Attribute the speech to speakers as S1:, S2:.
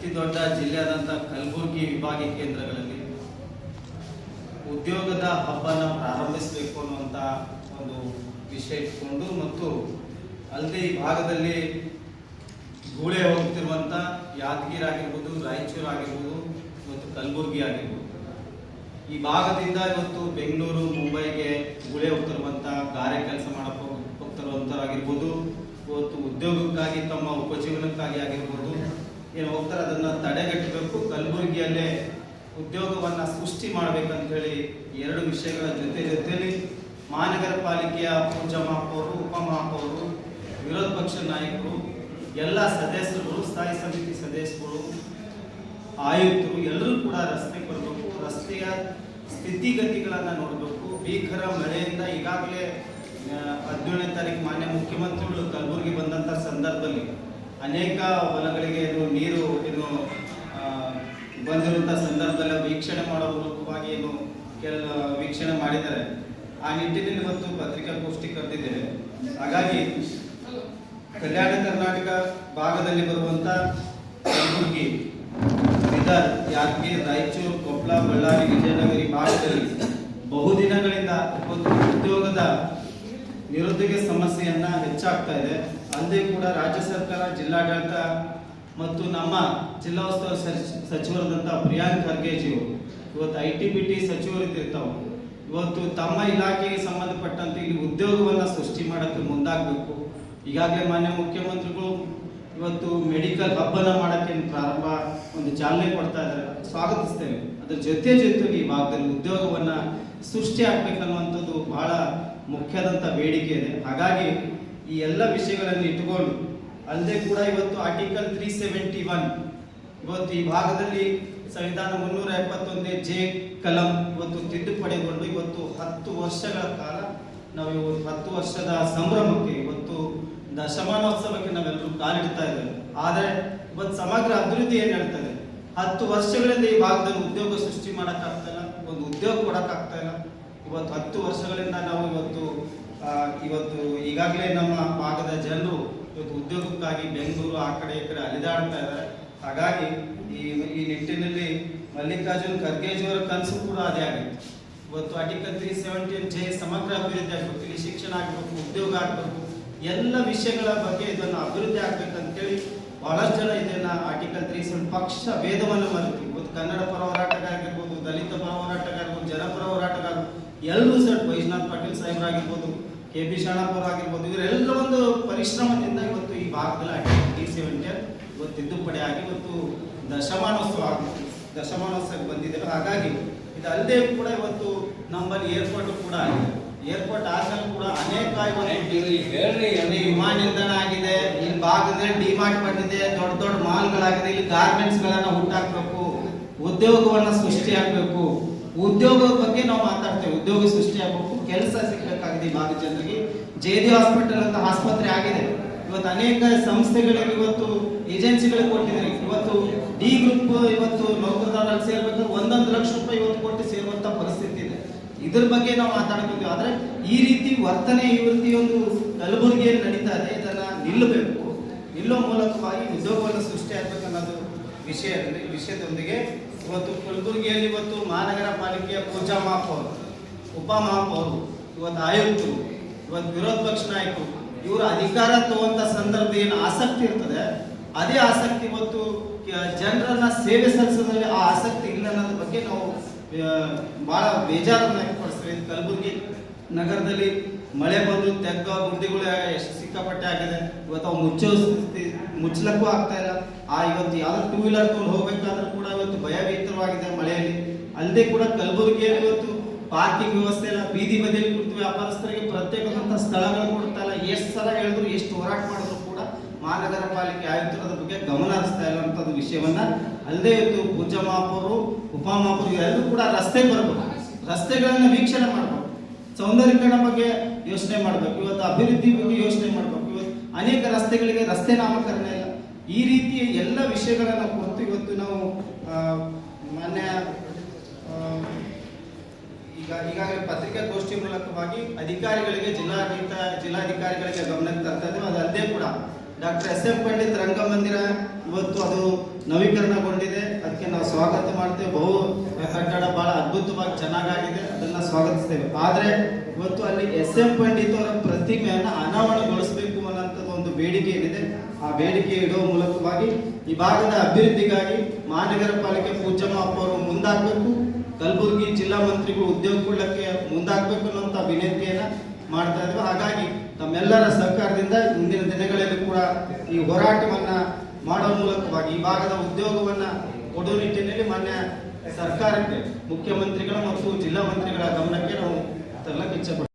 S1: ಅತಿ ದೊಡ್ಡ ಜಿಲ್ಲೆಯಾದಂಥ ಕಲಬುರಗಿ ವಿಭಾಗೀಯ ಕೇಂದ್ರಗಳಲ್ಲಿ ಉದ್ಯೋಗದ ಹಬ್ಬನ ಪ್ರಾರಂಭಿಸಬೇಕು ಅನ್ನುವಂಥ ಒಂದು ವಿಷಯ ಇಟ್ಕೊಂಡು ಮತ್ತು ಅಲ್ಲದೆ ಈ ಭಾಗದಲ್ಲಿ ಗೂಳೆ ಹೋಗ್ತಿರುವಂಥ ಯಾದಗಿರಿ ಆಗಿರ್ಬೋದು ರಾಯಚೂರು ಆಗಿರ್ಬೋದು ಮತ್ತು ಕಲಬುರಗಿ ಆಗಿರ್ಬೋದು. ಈ ಭಾಗದಿಂದ ಇವತ್ತು ಬೆಂಗಳೂರು, ಮುಂಬೈಗೆ ಗುಳೆ ಹೋಗ್ತಿರುವಂಥ ಗಾರೆ ಕೆಲಸ ಮಾಡಕ್ಕೆ ಹೋಗ್- ಹೋಗ್ತಿರುವಂಥವ್ರಾಗಿರ್ಬೋದು ಇವತ್ತು ಉದ್ಯೋಗಕ್ಕಾಗಿ ತಮ್ಮ ಉಪಜೀವನಕ್ಕಾಗಿ ಆಗಿರ್ಬೋದು ಏನು ಹೋಗ್ತಾರೆ? ಅದನ್ನ ತಡೆಗಟ್ಟಬೇಕು. ಕಲಬುರಗಿಯಲ್ಲೇ ಉದ್ಯೋಗವನ್ನ ಸೃಷ್ಟಿ ಮಾಡ್ಬೇಕಂತ ಹೇಳಿ ಎರಡು ವಿಷಯಗಳ ಜೊತೆ ಜೊತೆಯಲ್ಲಿ ಮಹಾನಗರ ಪಾಲಿಕೆಯ ಪೂಜಾ ಮಹಾಪೌರು ಉಪಮಹಾಪೌರು ವಿರೋಧ ಪಕ್ಷ ನಾಯಕರು, ಎಲ್ಲ ಸದಸ್ಯರು ಸ್ಥಾಯಿ ಸಮಿತಿ ಸದಸ್ಯರು ಆಯುಕ್ತರು ಎಲ್ಲರೂ ಕೂಡ ರಸ್ತೆಗೆ ಬರಬೇಕು. ರಸ್ತೆಯ ಸ್ಥಿತಿಗತಿಗಳನ್ನು ನೋಡಬೇಕು. ಭೀಕರ ಮಳೆಯಿಂದ ಈಗಾಗಲೇ ಹದಿನೇಳನೇ ತಾರೀಕು ಮಾನ್ಯ ಮುಖ್ಯಮಂತ್ರಿಗಳು ಕಲಬುರಗಿ ಬಂದಂಥ ಸಂದರ್ಭದಲ್ಲಿ ಅನೇಕ ಹೊಲಗಳಿಗೆ ಏನು ನೀರು ಏನು ಬಂದಿರುವಂಥ ಸಂದರ್ಭದಲ್ಲಿ ವೀಕ್ಷಣೆ ಮಾಡೋ ಮೂಲಕವಾಗಿ ಏನು ಕೆಲ, ವೀಕ್ಷಣೆ ಮಾಡಿದ್ದಾರೆ. ಆ ನಿಟ್ಟಿನಲ್ಲಿ ಇವತ್ತು ಪತ್ರಿಕಾಗೋಷ್ಠಿ ಕರೆದಿದ್ದೇವೆ. ಹಾಗಾಗಿ ಕಲ್ಯಾಣ ಕರ್ನಾಟಕ ಭಾಗದಲ್ಲಿ ಬರುವಂತ ಕಲಬುರಗಿ, ಬೀದರ್, ಯಾದಗಿರಿ, ರಾಯಚೂರು, ಕೊಪ್ಪಳ, ಬಳ್ಳಾರಿ, ವಿಜಯನಗರಿ ಭಾಗದಲ್ಲಿ ಬಹುದಿನಗಳಿಂದ ಉದ್ಯೋಗದ ನಿರುದ್ಯೋಗ ಸಮಸ್ಯೆಯನ್ನ ಹೆಚ್ಚಾಗ್ತಾ ಇದೆ. ಅಲ್ಲದೆ ಕೂಡ ರಾಜ್ಯ ಸರ್ಕಾರ, ಜಿಲ್ಲಾಡಳಿತ ಮತ್ತು ನಮ್ಮ ಜಿಲ್ಲಾ ಉಸ್ತುವಾರಿ ಸಚಿ- ಸಚಿವರಾದಂಥ ಪ್ರಿಯಾಂಕ್ ಜಿ ಇವತ್ತು ಐ ಟಿ ಬಿ ಟಿ ಸಚಿವರು ಇರ್ತಾವೆ. ಇವತ್ತು ತಮ್ಮ ಇಲಾಖೆಗೆ ಸಂಬಂಧಪಟ್ಟಂತೆ ಇಲ್ಲಿ ಉದ್ಯೋಗವನ್ನ ಸೃಷ್ಟಿ ಮಾಡಕ್ಕೆ ಮುಂದಾಗಬೇಕು. ಈಗಾಗಲೇ ಮಾನ್ಯ ಮುಖ್ಯಮಂತ್ರಿಗಳು ಇವತ್ತು ಮೆಡಿಕಲ್ ಹಬ್ಬನ ಮಾಡಕ್ಕೆ ಪ್ರಾರಂಭ, ಒಂದು ಚಾಲನೆ ಕೊಡ್ತಾ ಇದ್ದಾರೆ. ಸ್ವಾಗತಿಸ್ತೇವೆ. ಅದ್ರ ಜೊತೆ ಜೊತೆಗೆ ಈ ಭಾಗದಲ್ಲಿ ಉದ್ಯೋಗವನ್ನ ಸೃಷ್ಟಿ ಆಗ್ಬೇಕನ್ನುವಂಥದ್ದು ಬಹಳ ಮುಖ್ಯದಂತ ಬೇಡಿಕೆ ಇದೆ. ಹಾಗಾಗಿ ಈ ಎಲ್ಲ ವಿಷಯಗಳನ್ನು ಇಟ್ಟುಕೊಂಡು, ಅಲ್ಲದೆ ಕೂಡ ಇವತ್ತು ಆರ್ಟಿಕಲ್ ತ್ರೀ ಸೆವೆಂಟಿ ಒನ್ ಇವತ್ತು ಈ ಭಾಗದಲ್ಲಿ ಸಂವಿಧಾನ ಮುನ್ನೂರ ಎಪ್ಪತ್ತೊಂದನೇ ಜೆ ಕಲಂ ಇವತ್ತು ತಿದ್ದುಪಡಿಗೊಂಡು ಇವತ್ತು ಹತ್ತು ವರ್ಷಗಳ ಕಾಲ ನಾವು ಇವತ್ತು ಹತ್ತು ವರ್ಷದ ಸಂಭ್ರಮಕ್ಕೆ ಇವತ್ತು ದಶಮಾನೋತ್ಸವಕ್ಕೆ ನಾವೆಲ್ಲರೂ ಕಾಲಿಡ್ತಾ ಇದ್ದೇವೆ. ಆದರೆ ಇವತ್ತು ಸಮಗ್ರ ಅಭಿವೃದ್ಧಿ ಏನು ಹೇಳ್ತದೆ ಹತ್ತು ವರ್ಷಗಳಿಂದ ಈ ಭಾಗದಲ್ಲಿ ಉದ್ಯೋಗ ಸೃಷ್ಟಿ ಮಾಡೋಕ್ಕಾಗ್ತಾ ಇಲ್ಲ, ಒಂದು ಉದ್ಯೋಗ ಕೊಡೋಕ್ಕಾಗ್ತಾ ಇಲ್ಲ. ಇವತ್ತು ಹತ್ತು ವರ್ಷಗಳಿಂದ ನಾವು ಇವತ್ತು ಇವತ್ತು ಈಗಾಗಲೇ ನಮ್ಮ ಭಾಗದ ಜನರು ಇವತ್ತು ಉದ್ಯೋಗಕ್ಕಾಗಿ ಬೆಂಗಳೂರು ಆ ಕಡೆ ಈ ಕಡೆ ಅಲಿದಾಡ್ತಾ ಇದ್ದಾರೆ. ಹಾಗಾಗಿ ಈ ಈ ನಿಟ್ಟಿನಲ್ಲಿ ಮಲ್ಲಿಕಾರ್ಜುನ್ ಖರ್ಗೆಜಿಯವರ ಕನಸು ಕೂಡ ಅದೇ ಆಗಿತ್ತು. ಇವತ್ತು ಆರ್ಟಿಕಲ್ ತ್ರೀ ಸೆವೆಂಟೀನ್ ಜೆ, ಸಮಗ್ರ ಅಭಿವೃದ್ಧಿ ಆಗಬೇಕು, ಇಲ್ಲಿ ಶಿಕ್ಷಣ ಆಗಬೇಕು, ಉದ್ಯೋಗ ಆಗಬೇಕು, ಎಲ್ಲ ವಿಷಯಗಳ ಬಗ್ಗೆ ಇದನ್ನು ಅಭಿವೃದ್ಧಿ ಆಗ್ಬೇಕಂತೇಳಿ ಬಹಳಷ್ಟು ಜನ ಇದನ್ನ ಆರ್ಟಿಕಲ್ ತ್ರೀ ಸೆವೆನ್ ಪಕ್ಷ ಭೇದವನ್ನು ಮರೆತು. ಇವತ್ತು ಕನ್ನಡ ಪರ ಹೋರಾಟಗಾರ ಆಗಿರ್ಬೋದು ದಲಿತ ಪರ ಹೋರಾಟಗಾರ ಆಗಿರ್ಬೋದು ಜನಪರ ಹೋರಾಟಗಾರ ಎಲ್ಲರೂ ಸರ್ ಆಗಿರ್ಬೋದು ಕೆ ಬಿ ಶಾಣಾಪುರ ಆಗಿರ್ಬೋದು ಇವರೆಲ್ಲರ ಒಂದು ಪರಿಶ್ರಮದಿಂದ ಇವತ್ತು ಈ ಭಾಗದಲ್ಲಿ ಆಗಿದೆ ಡಿ ಸೆವೆಂಟಿ ಇವತ್ತು ತಿದ್ದುಪಡಿ ಆಗಿ ಇವತ್ತು ದಶಮಾನೋತ್ಸವ ಆಗುತ್ತೆ ದಶಮಾನೋತ್ಸವಕ್ಕೆ ಬಂದಿದೆ ಹಾಗಾಗಿ ಇದಲ್ಲದೆ ಕೂಡ ಇವತ್ತು ನಮ್ಮಲ್ಲಿ ಏರ್ಪೋರ್ಟ್ ಕೂಡ ಆಗಿದೆ. ಏರ್ಪೋರ್ಟ್ ಆದ್ಮೇಲೆ ಕೂಡ ಅನೇಕ ವಿಮಾನ ನಿಲ್ದಾಣ ಆಗಿದೆ. ಇಲ್ಲಿ ಭಾಗದಲ್ಲಿ ಡಿಮಾರ್ಟ್ ಬಂದಿದೆ. ದೊಡ್ಡ ದೊಡ್ಡ ಮಾಲ್ಗಳಾಗಿದೆ. ಇಲ್ಲಿ ಗಾರ್ಮೆಂಟ್ಸ್ಗಳನ್ನು ಹುಟ್ಟಾಕಬೇಕು ಉದ್ಯೋಗವನ್ನು ಉದ್ಯೋಗವನ್ನ ಸೃಷ್ಟಿ ಆಗ್ಬೇಕು ಉದ್ಯೋಗದ ಬಗ್ಗೆ ನಾವು ಮಾತಾಡ್ತೇವೆ. ಉದ್ಯೋಗ ಸೃಷ್ಟಿ ಆಗ್ಬೇಕು. ಕೆಲಸ ಸಿಗಬೇಕಾಗಿದೆ ಈ ಜನರಿಗೆ. ಜೆ ಡಿ ಹಾಸ್ಪಿಟಲ್ ಅಂತ ಆಸ್ಪತ್ರೆ ಆಗಿದೆ. ಇವತ್ತು ಅನೇಕ ಸಂಸ್ಥೆಗಳಿಗೆ ಇವತ್ತು ಏಜೆನ್ಸಿಗಳಿಗೆ ಕೊಟ್ಟಿದ್ದಾರೆ. ಇವತ್ತು ಡಿ ಗ್ರೂಪ್ ಇವತ್ತು ನೌಕರದಾರರಿಗೆ ಸೇರ್ಬೇಕು ಒಂದೊಂದು ಲಕ್ಷ ರೂಪಾಯಿ ಇವತ್ತು ಕೊಟ್ಟು ಸೇರುವಂತ ಪರಿಸ್ಥಿತಿ ಇದೆ. ಇದ್ರ ಬಗ್ಗೆ ನಾವು ಮಾತಾಡಬೇಕು. ಆದ್ರೆ ಈ ರೀತಿ ವರ್ತನೆ ಈ ಒಂದು ಕಲಬುರಗಿಯಲ್ಲಿ ನಡೀತಾ ಇದೆ. ಇದನ್ನ ನಿಲ್ಲಬೇಕು. ನಿಲ್ಲೋ ಮೂಲಕವಾಗಿ ಉದ್ಯೋಗವನ್ನು ಸೃಷ್ಟಿ ಆಗ್ಬೇಕನ್ನೋದು ವಿಷಯ. ವಿಷಯದೊಂದಿಗೆ ಇವತ್ತು ಕಲಬುರಗಿಯಲ್ಲಿ ಇವತ್ತು ಮಹಾನಗರ ಪಾಲಿಕೆಯ ಪೂಜಾ ಮಹಾಪೌರು ಉಪ ಮಹಾಪೌರು ಇವತ್ತು ಆಯುಕ್ತರು, ಇವತ್ತು ವಿರೋಧ ಪಕ್ಷ ನಾಯಕರು, ಇವರು ಅಧಿಕಾರ ತಗೊಂತ ಸಂದರ್ಭ ಏನು ಆಸಕ್ತಿ ಇರ್ತದೆ, ಅದೇ ಆಸಕ್ತಿ ಇವತ್ತು ಜನರನ್ನ ಸೇವೆ ಸಲ್ಲಿಸೋದ್ರಲ್ಲಿ ಆ ಆಸಕ್ತಿ ಇಲ್ಲ ಅನ್ನೋದ್ರ ಬಗ್ಗೆ ನಾವು ಬಹಳ ಬೇಜಾರನ್ನ ವ್ಯಕ್ತಪಡಿಸ್ತೀವಿ. ಕಲಬುರಗಿ ನಗರದಲ್ಲಿ ಮಳೆ ಬಂದು ತೆಗ್ಗ ಗುಡ್ಡಿಗಳು ಎಷ್ಟು ಸಿಕ್ಕಾಪಟ್ಟೆ ಆಗಿದೆ, ಇವತ್ತು ಅವು ಮುಚ್ಚೋ ಮುಚ್ಚಲಕ್ಕೂ ಆಗ್ತಾ ಇಲ್ಲ. ಆ ಇವತ್ತು ಯಾವ್ದು ಟೂ ವೀಲರ್ ತಗೊಂಡು ಹೋಗ್ಬೇಕಾದ್ರೂ ಕೂಡ ಇವತ್ತು ಭಯಭೀತರವಾಗಿದೆ ಮಳೆಯಲ್ಲಿ. ಅಲ್ಲದೆ ಕೂಡ ಕಲಬುರಗಿಯಲ್ಲಿ ಇವತ್ತು ಪಾರ್ಕಿಂಗ್ ವ್ಯವಸ್ಥೆ ಎಲ್ಲ ಬೀದಿ ಬದಿಯಲ್ಲಿ ಕುರಿತು ವ್ಯಾಪಾರಸ್ಥರಿಗೆ ಪ್ರತ್ಯೇಕವಾದಂಥ ಸ್ಥಳಗಳು ಕೊಡ್ತಾ ಇಲ್ಲ. ಎಷ್ಟು ಸಲ ಹೇಳಿದ್ರು, ಎಷ್ಟು ಹೋರಾಟ ಮಾಡಿದ್ರು ಕೂಡ ಮಹಾನಗರ ಪಾಲಿಕೆ ಆಯುಕ್ತರದ ಬಗ್ಗೆ ಗಮನ ಹರಿಸ್ತಾ ಇಲ್ಲ ಅಂತದ್ದು ವಿಷಯವನ್ನ. ಅಲ್ಲದೆ ಇವತ್ತು ಪೂಜಾ ಉಪಮಾಪುರು ಎಲ್ಲರೂ ಕೂಡ ರಸ್ತೆ ಬರಬೇಕು. ರಸ್ತೆಗಳನ್ನ ವೀಕ್ಷಣೆ ಮಾಡಬೇಕು. ಸೌಂದರ್ಯೀಕರಣ ಬಗ್ಗೆ ಯೋಚನೆ ಮಾಡಬೇಕು. ಇವತ್ತು ಅಭಿವೃದ್ಧಿ ಬಗ್ಗೆ ಯೋಚನೆ ಮಾಡಬೇಕು. ಇವತ್ತು ಅನೇಕ ರಸ್ತೆಗಳಿಗೆ ರಸ್ತೆ ನಾಮಕರಣ ಇಲ್ಲ. ಈ ರೀತಿಯ ಎಲ್ಲ ವಿಷಯಗಳನ್ನು ಕುರಿತು ಇವತ್ತು ನಾವು ಮಾನ್ಯ ಈಗ, ಈಗಾಗಲೇ ಪತ್ರಿಕಾಗೋಷ್ಠಿ ಮೂಲಕವಾಗಿ ಅಧಿಕಾರಿಗಳಿಗೆ, ಜಿಲ್ಲಾಡಳಿತ, ಜಿಲ್ಲಾಧಿಕಾರಿಗಳಿಗೆ ಗಮನಕ್ಕೆ ತರ್ತಾ ಇದ್ದೇವೆ. ಕೂಡ doctor S M Pandit Rangamandira ಇವತ್ತು ಅದು ನವೀಕರಣಗೊಂಡಿದೆ. ಅದಕ್ಕೆ ನಾವು ಸ್ವಾಗತ ಮಾಡ್ತೇವೆ. ಬಹು ಕಟ್ಟಡ ಬಹಳ ಅದ್ಭುತವಾಗಿ ಚೆನ್ನಾಗಾಗಿದೆ. ಅದನ್ನ ಸ್ವಾಗತಿಸ್ತೇವೆ. ಆದ್ರೆ ಇವತ್ತು ಅಲ್ಲಿ ಎಸ್ ಎಂ ಪಂಡಿತ್ ಅವರ ಪ್ರತಿಮೆಯನ್ನು ಅನಾವರಣಗೊಳಿಸಬೇಕು ಅನ್ನೋಂಥದ್ದು ಒಂದು ಬೇಡಿಕೆ ಏನಿದೆ. ಆ ಬೇಡಿಕೆ ಇಡುವ ಮೂಲಕವಾಗಿ ಈ ಭಾಗದ ಅಭಿವೃದ್ಧಿಗಾಗಿ ಮಹಾನಗರ ಪಾಲಿಕೆ ಪೂಜಮ್ಮ ಅಪ್ಪವರು ಮುಂದಾಗಬೇಕು. ಕಲಬುರಗಿ ಜಿಲ್ಲಾ ಮಂತ್ರಿಗಳು ಉದ್ಯೋಗ ಕೊಡಲಿಕ್ಕೆ ಮುಂದಾಗಬೇಕು ಅನ್ನುವಂಥ ವಿನಂತಿಯನ್ನ ಮಾಡ್ತಾ ಇದ್ವಿ ಹಾಗಾಗಿ ತಮ್ಮೆಲ್ಲರ ಸಹಕಾರದಿಂದ ಮುಂದಿನ ದಿನಗಳಲ್ಲಿ ಕೂಡ ಈ ಹೋರಾಟವನ್ನು ಮಾಡುವ ಮೂಲಕವಾಗಿ ಈ ಭಾಗದ ಉದ್ಯೋಗವನ್ನು ಕೊಡುವ ನಿಟ್ಟಿನಲ್ಲಿ ಮಾನ್ಯ ಸರ್ಕಾರಕ್ಕೆ ಮುಖ್ಯಮಂತ್ರಿಗಳ ಮತ್ತು ಜಿಲ್ಲಾ ಮಂತ್ರಿಗಳ ಗಮನಕ್ಕೆ ನಾವು ತರಲಿಕ್ಕೆ ಇಚ್ಛೆ